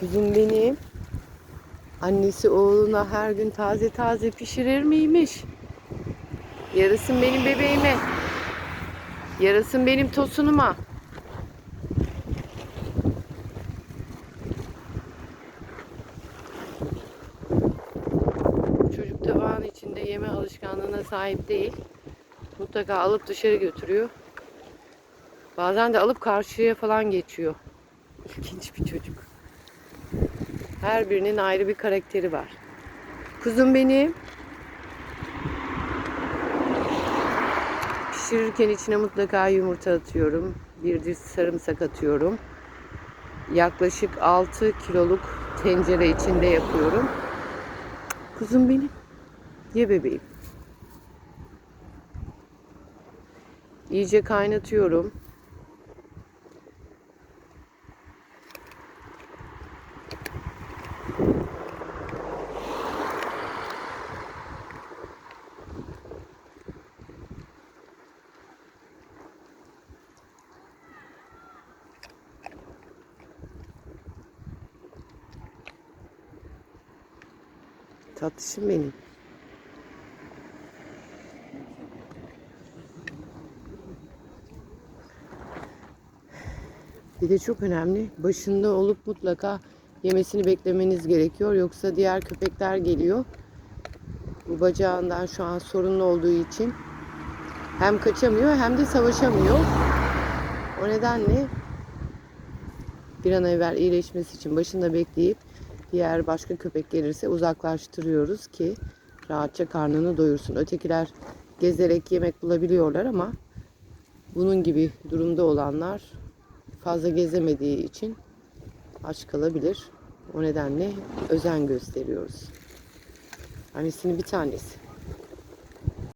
Kuzum benim. Annesi oğluna her gün taze taze pişirir miymiş? Yarasın benim bebeğime. Yarasın benim tosunuma. Çocuk tabağın içinde yeme alışkanlığına sahip değil. Mutlaka alıp dışarı götürüyor. Bazen de alıp karşıya falan geçiyor. İlginç bir çocuk. Her birinin ayrı bir karakteri var. Kuzum benim. Pişirirken içine mutlaka yumurta atıyorum. Bir diş sarımsak atıyorum. Yaklaşık 6 kiloluk tencere içinde yapıyorum. Kuzum benim. Ye bebeğim. İyice kaynatıyorum. Tatlışım benim. Bir de çok önemli. Başında olup mutlaka yemesini beklemeniz gerekiyor. Yoksa diğer köpekler geliyor. Bu bacağından şu an sorunlu olduğu için hem kaçamıyor hem de savaşamıyor. O nedenle bir an evvel iyileşmesi için başında bekleyip diğer başka köpek gelirse uzaklaştırıyoruz ki rahatça karnını doyursun. Ötekiler gezerek yemek bulabiliyorlar ama bunun gibi durumda olanlar fazla gezemediği için aç kalabilir. O nedenle özen gösteriyoruz. Annesinin bir tanesi.